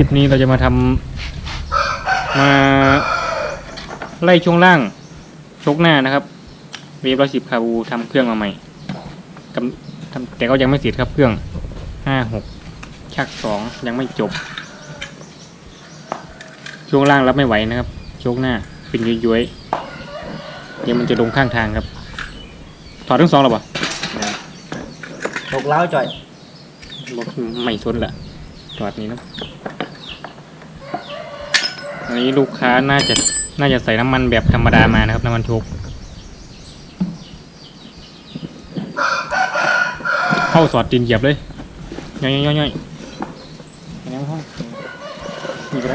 ลิปนี้เราจะมาทำมาไล่ช่วงล่างชกหน้านะครับเวฟร้อยสิบคาบูทำเครื่องมาใหม่กำทำแต่ก็ยังไม่เสร็จครับเครื่องห้าหกชักสองยังไม่จบ ช่วงล่างรับไม่ไหวนะครับชกหน้าเป็นย้อยๆเดี๋ยวมันจะลงข้างทางครับ ถอดทั้งสองหรอปะตกเล้าวจ่อยบอกไม่ทนละถอดนี้นะ อันนี้ลูกค้าน่าจะน่าจะใส่น้ำมันแบบธรรมดามานะครับน้ำมันโชกเข้าสอดตีนเหยียบเลยย่อยย่อยย่อยอันนี้ห้องมีอะไร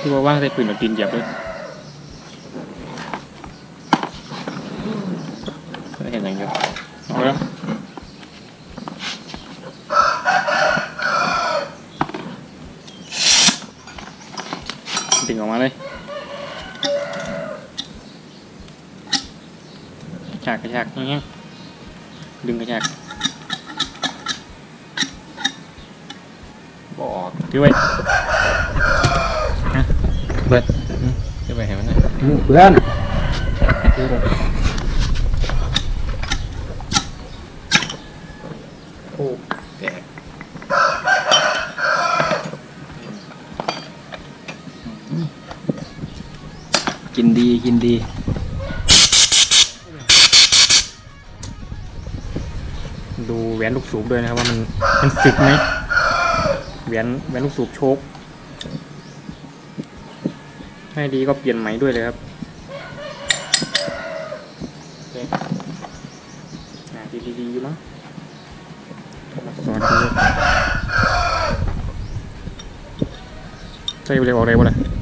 คือว่าว่างใส่ปืนเอาตีนเหยียบเลยเห็นอย่างเดียวเอาแล้วิ่งออกมาเลยกระชากกระชากอย่างเงี้ยดึงกระชากบอกถือไว้เบิดจะไปเห็นมันหน่ยเพื่อน ดี ดูแหวนลูกสูบด้วยนะครับว่ามันมันสึกไหมแหวนแหวนลูกสูบโชกให้ดีก็เปลี่ยนไหมด้วยเลยครับดีดีๆอยู่มั้งสวัสดีใส่ไปเลยออกอะไรวะล่ะก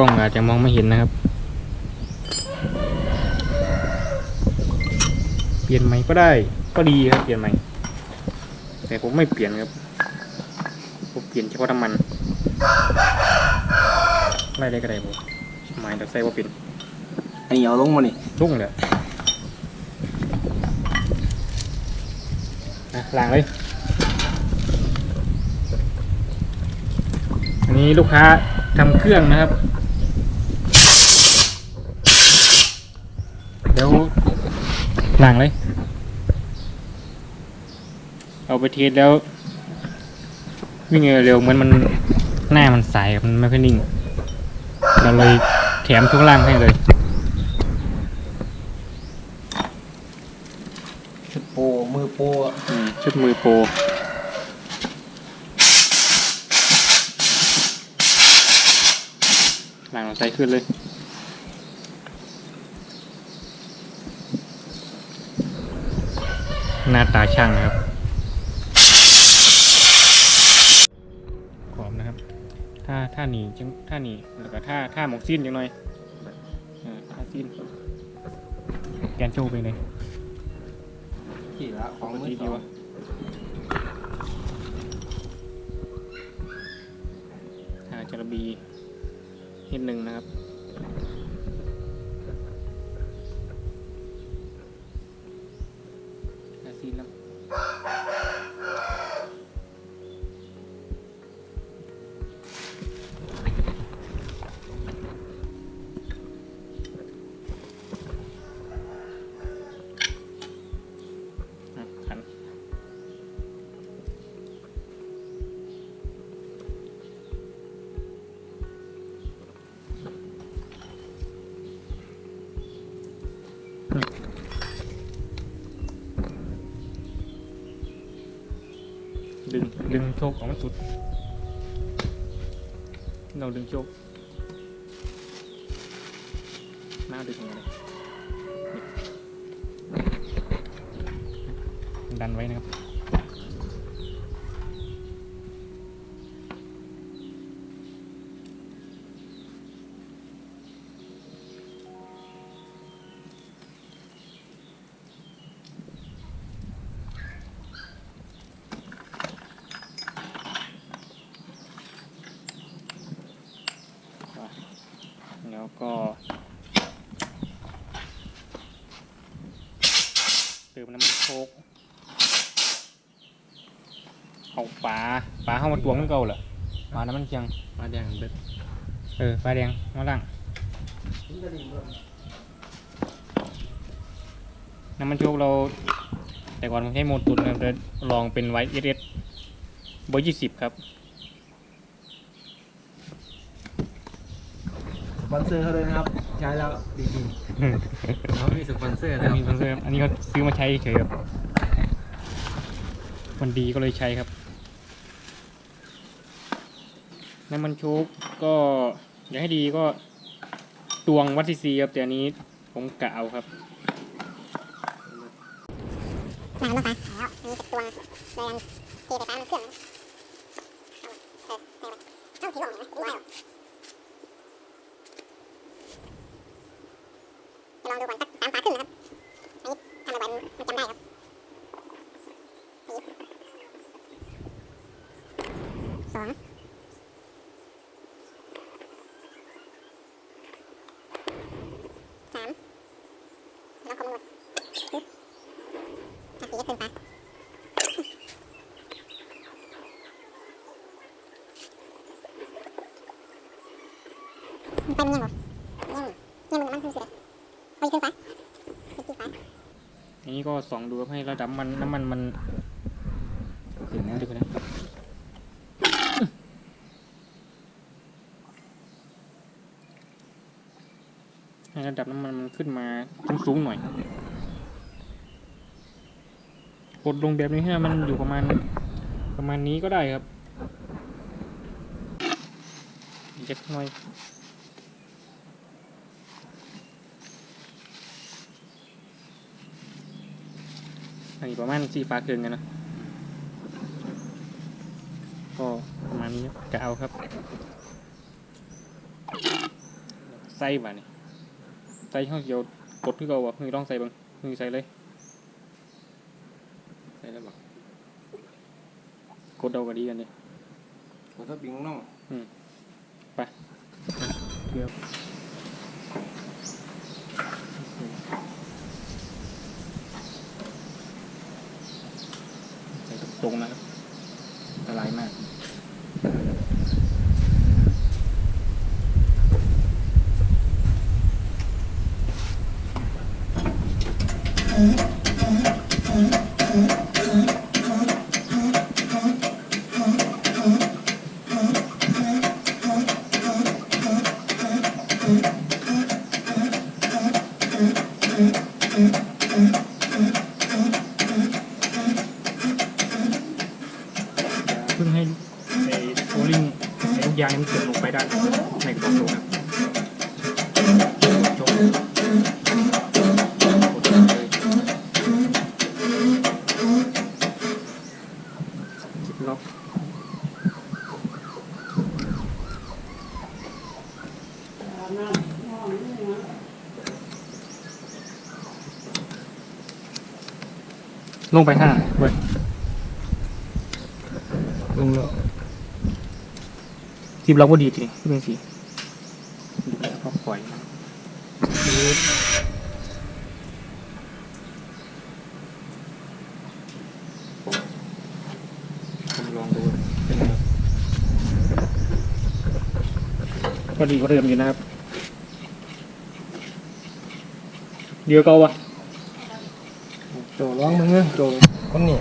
ล้องอาจจะมองไม่เห็นนะครับ เปลี่ยนใหม่ก็ได้ ก็ดีครับเปลี่ยนใหม่ แต่ผมไม่เปลี่ยนครับ ผมเปลี่ยนเฉพาะน้ำมันไล่ได้ก็ได้ผมหมายแต่ใส่ว่าเปลี่ยนอันนี้เอาลงมานี่ทุ่งเลยนะล้างเลย อันนี้ลูกค้าทำเครื่องนะครับ เดี๋ยว ล้างเลย เอาไปเทสแล้ว วิ่งเร็วๆเหมือนมันหน้ามันสายครับมันไม่ค่อยนิ่ง เราเลยแถมช่วงล่างให้เลยชุดโปรมือโปรอะอืมชุดมือโปรหลังเราใส่ขึ้นเลย หน้าตาช่างนะครับขอมนะครับ ถ้าถ้าหนีจังถ้าหนีแล้วก็ถ้าถ้าหมกสิ้นจังหน่อยเออถ้าสิ้นแกนโชว์ไปเลยที่ละของมือดีสดีองวะอาจจะบีนิดนึงนะครับ อ ดึงโชคออกมาสุด เราดึงโชคหน้าดึงออกมาเลยดันไว้นะครับ อ เติมน้ำมันโคกเอาฝาฝาเข้ามาตวงมันเก่าเหรอฝาน้ำมันเคียงมาแดงเบิดเออฝาแดงมาล่างน้ำมันโชกเรา แต่ก่อนผมใช้โมตุนครับแต่ลองเป็นไวเอสเอสเบอร์ยี่สิบครับ ปอนเซอร์เขาเลยนะครับ ใช้แล้วดีจริงเขามีสปอนเซอร์อันะนนี้ผมซื้ออันนี้เขาซื้อมาใช้เฉยๆครับมันดีก็เลยใช้ครับ น้ำมันโชกก็อยากให้ดีก็ตวงวัดซีซีครับแต่อันนี้ผมกะเอาครับมาแล้วมาแล้วอันนี้เป็นตัวเลยยังเทไฟฟ้ามันเครื่องนะเอาเออเทไปเอ้าถือว่าไงนะถือว่าจะลองดูก่อนสักสามฝาครึ่งนะครับ อันนี้ทำเอาไว้มันจำได้ครับสองสามแล้วคำนวณปึ๊บอะสีจะขึ้นไป มันเป็นยังไงยังยังมันมันคือเสือไปขึ้นไปขึ้นไปอันนี้ก็ส่องดูให้ระดับมันน้ำมันมันขึ้นนะดูนะให้ระดับน้ำมันมันขึ้นมาสูงๆหน่อยกดลงแบบนี้ให้มันอยู่ประมาณประมาณนี้ก็ได้ครับเล็กน้อย อันนี้ประมาณสี่ฟ้าเกินกันนะก็ประมาณนี้ครับจะเอาครับใส่บ่านี่ใส่ห้องเดียวกดขึ้นเก่าบ่มือต้องใส่เบังมือใส่เลยใช่แล้วบอกกดเอาก็ดีกันเลยผมชอบปิงน้องเกือบใส่ ตรงนะครับอันตรายมาก เพิ่งให้ไอ้โอลิงไอ้ลูกยางนี่มันเกิดลงไปด้านในกระบอกโลนะจบกดเล็อกลงไปห้าเว้ยลงแล้วทีมเราก็ดีจริงที่เป็นสีก็ปล่อย คืนผมลองดูเป็นไงก็ดีกว่าเดิมอยู่นะครับ เดี๋ยวก่าวะโจร้องมึงเอ้ยโจคนนี้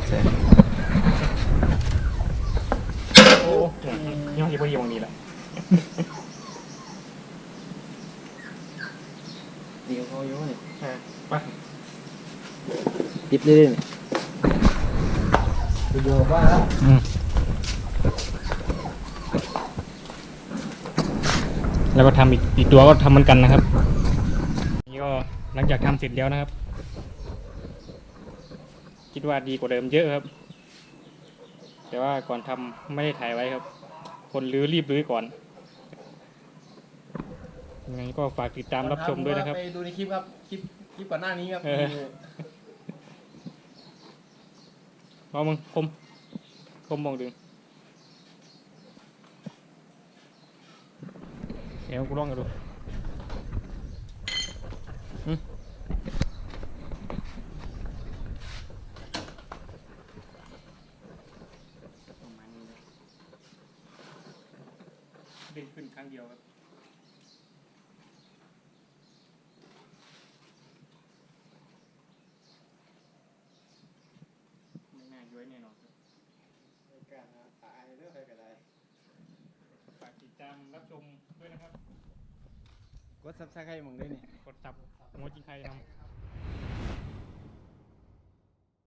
โอ้ยังยังพอดีวันนี้แหละ เดี๋ยวเขาอยู่นี่อะไปปิดเลยนี่เดี๋ยวว่าแล้วแล้วก็ทำอีกอีกตัวก็ทำเหมือนกันนะครับ นี่ก็หลังจากทำเสร็จแล้วนะครับ คิดว่าดีกว่าเดิมเยอะครับ แต่ว่าก่อนทำไม่ได้ถ่ายไว้ครับ คนรื้อรีบรื้อก่อนยั งไงก็ฝากติดตามรับชมด้วยนะครับ ไปดูในคลิปครับ คลิปคลิปก่อนหน้านี้ครับเออรอมึงคมคมมองดึงเดี๋ยวกูลองกันดู อืมประมาณนี้เลยเด้งขึ้นครั้งเดียวครับ ไม่น่าย้วยแน่นอนครับ ในการนะตายเรื่องอะไรก็ได้ ฝากติดตามรับ ชมด้วยนะครับ กดซับสไครต์มึงด้วยนี่ กดสับหัวจริงใครทำ